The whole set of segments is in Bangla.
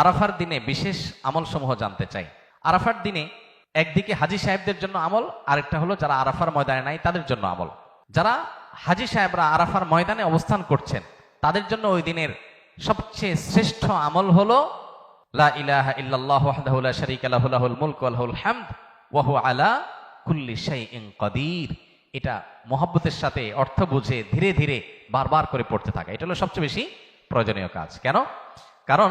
আরাফার দিনে বিশেষ আমল সমূহ জানতে চাই। আরাফার দিনে একদিকে হাজি সাহেবদের জন্য আমল, আরেকটা হলো যারা আরাফার ময়দানে নাই, তাদের জন্য আমল। যারা হাজি সাহেবরা আরাফার ময়দানে অবস্থান করছেন, তাদের জন্য ওই দিনের সবচেয়ে শ্রেষ্ঠ আমল হলো, লা ইল্লাল্লাহু আলা এটা মহব্বতের সাথে অর্থ বুঝে ধীরে ধীরে বারবার করে পড়তে থাকা, এটা হলো সবচেয়ে বেশি প্রয়োজনীয় কাজ। কেন? কারণ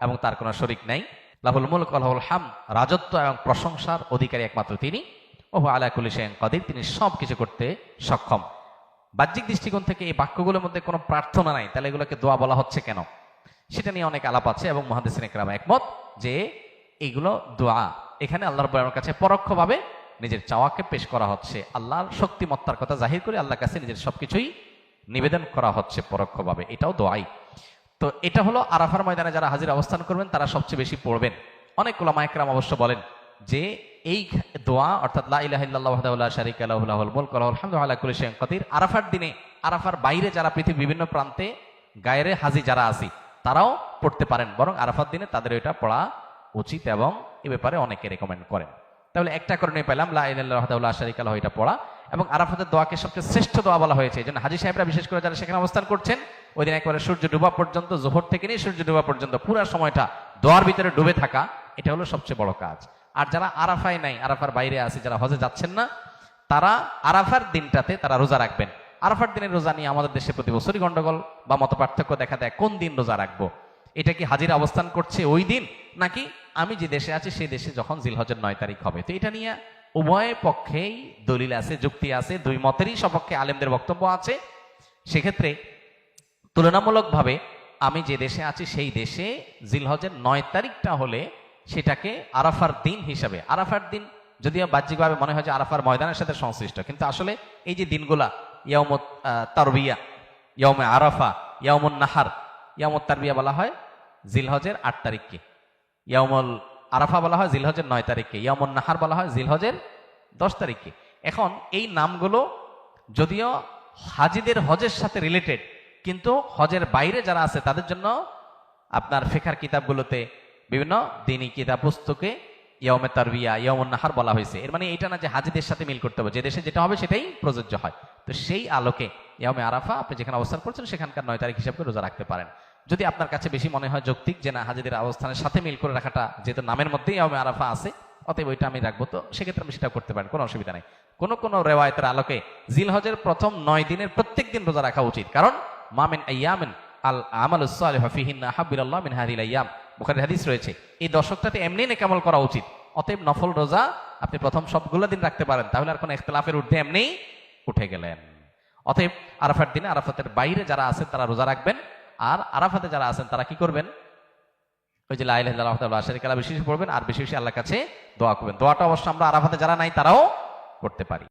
এবং তার কোনো শরিক নাই। লাহুল মুলক লাহুল হাম রাজত্ব এবং প্রশংসার অধিকারী একমাত্র তিনি। ওহ আলা কুলি শাইইন কাদির, তিনি সব কিছু করতে সক্ষম। বাহ্যিক দৃষ্টিকোণ থেকে এই বাক্যগুলোর মধ্যে কোনো প্রার্থনা নাই, তাহলে এগুলোকে দোয়া বলা হচ্ছে কেন? সেটা নিয়ে অনেক আলাপ আছে এবং মহাদিসিন একরাম একমত যে এইগুলো দোয়া। এখানে আল্লাহ রব্বুল কাছে পরোক্ষভাবে নিজের চাওয়াকে পেশ করা হচ্ছে। আল্লাহর শক্তিমত্তার কথা জাহির করে আল্লাহর কাছে নিজের সবকিছুই নিবেদন করা হচ্ছে পরোক্ষভাবে। এটাও দোয়াই। তো এটা হলো আরাফার ময়দানে যারা হাজির অবস্থান করবেন, তারা সবচেয়ে বেশি পড়বেন। অনেক ওলামা একরাম অবশ্য বলেন যে, এই দোয়া, অর্থাৎ লা ইলাহা ইল্লাল্লাহু ওয়াহদাহু লা শারীকা লাহু, লাহুল মুলকু ওয়া লাহুল হামদু ওয়া আলা কুল্লি শাইইন কাদির। আরাফার দিনে, আরাফার বাইরে যারা পৃথিবীর বিভিন্ন প্রান্তে গায়েরে হাজি যারা আছি, তারাও পড়তে পারেন। বরং আরাফার দিনে তাদের এটা পড়া উচিত এবং এ ব্যাপারে অনেকে রেকমেন্ড করেন। তাহলে একটা কারণে পেলাম, লা ইলাহা ইল্লাল্লাহু ওয়াহদাহু লা শারীকা এটা পড়া। এবং আরাফাতের দোয়াকে সবচেয়ে শ্রেষ্ঠ দোয়া বলা হয়েছে। জন্য হাজি সাহেবরা, বিশেষ করে যারা সেখানে অবস্থান করছেন ওই দিন একবারে সূর্য ডুবা পর্যন্ত, জোহর থেকে নিয়ে সূর্য ডুবা পর্যন্ত, পুরো সময়টা দোয়ার ভিতরে ডুবে থাকা, এটা হলো সবচেয়ে বড় কাজ। আর যারা আরাফায় নাই, আরাফার বাইরে আছে, যারা হজে যাচ্ছেন না, তারা আরাফার দিনটাতে তারা রোজা রাখবেন। আরাফার দিনের রোজা নিয়ে আমাদের দেশে প্রতি বছরই গন্ডগোল বা মত পার্থক্য দেখা দেয়, কোন দিন রোজা রাখব? এটা কি হাজির অবস্থান করছে ওই দিন? নাকি আমি যে দেশে আছি সেই দেশে যখন জিলহজের নয় তারিখ হবে। তো এটা নিয়ে উভয় পক্ষেই দলিল আছে, যুক্তি আছে, দুই মতেরই সপক্ষে আলেমদের বক্তব্য আছে। সেক্ষেত্রে তুলনামূলকভাবে আমি যে দেশে আছি, সেই দেশে জিলহজের নয় তারিখটা হলে সেটাকে আরাফার দিন হিসাবে, আরাফার দিন যদিও বাহ্যিকভাবে মনে হয় যে আরাফার ময়দানের সাথে সংশ্লিষ্ট, কিন্তু আসলে এই যে দিনগুলা ইয়মত তারবিয়া ইয়মে আরাফা ইয়মুন নাহার ইয়মত তারবিয়া বলা হয় জিলহজের আট তারিখকে। ইয়মল আরাফা বলা হয় জিলহজের নয় তারিখকে ইয়মুন নাহার বলা হয় জিলহজের দশ তারিখকে। এখন এই নামগুলো যদিও হাজিদের হজের সাথে রিলেটেড কিন্তু হজের বাইরে যারা আছে, তাদের জন্য আপনার ফেখার কিতাবগুলোতে বিভিন্ন দিনী কিতাব পুস্তকে ইয়মে তারবিয়া ইয়মুন নাহার বলা হয়েছে। এর মানে এটা না যে হাজিদের সাথে মিল করতে হবে। যে দেশে যেটা হবে সেটাই প্রযোজ্য হয়। তো সেই আলোকে ইয়মে আরাফা, আপনি যেখানে অবস্থান করছেন, সেখানকার নয় তারিখ হিসাবে রোজা রাখতে পারেন। যদি আপনার কাছে বেশি মনে হয় যৌক্তিক যে না, হাজিদের অবস্থানের সাথে মিল করে রাখাটা যেহেতু নামের মধ্যেই ইয়মে আরাফা আছে, অতএব ওইটা আমি রাখব। তো সেক্ষেত্রে আমি সেটা করতে পারেন, কোনো অসুবিধা নেই। কোনো কোনো রেওয়ায়তের আলোকে জিলহজের প্রথম নয় দিনের প্রত্যেক দিন রোজা রাখা উচিত। কারণ মামিন আয়ামিন আল আমাল ফিহিন হাবিল্লাহ মিন হাদিল আয়াম বুখারীর হাদিস রয়েছে। এই দশকটাতে এমনি নেকামল করা উচিত। অতএব নফল রোজা আপনি প্রথম সবগুলো দিন রাখতে পারেন, তাহলে আর কোনো ইখতলাফের ঊর্ধ্বে এমনি উঠে গেলেন। অতএব আরাফার দিনে আরাফাতের বাইরে যারা আছেন তারা রোজা রাখবেন, আর আরাফাতে যারা আছেন তারা কি করবেন? ওই যে লাইলাহ বিশেষ পড়বেন, আর বেশি বেশি আল্লাহর কাছে দোয়া করবেন। দোয়াটা অবশ্য আমরা আরাফাতে যারা নাই তারাও করতে পারি।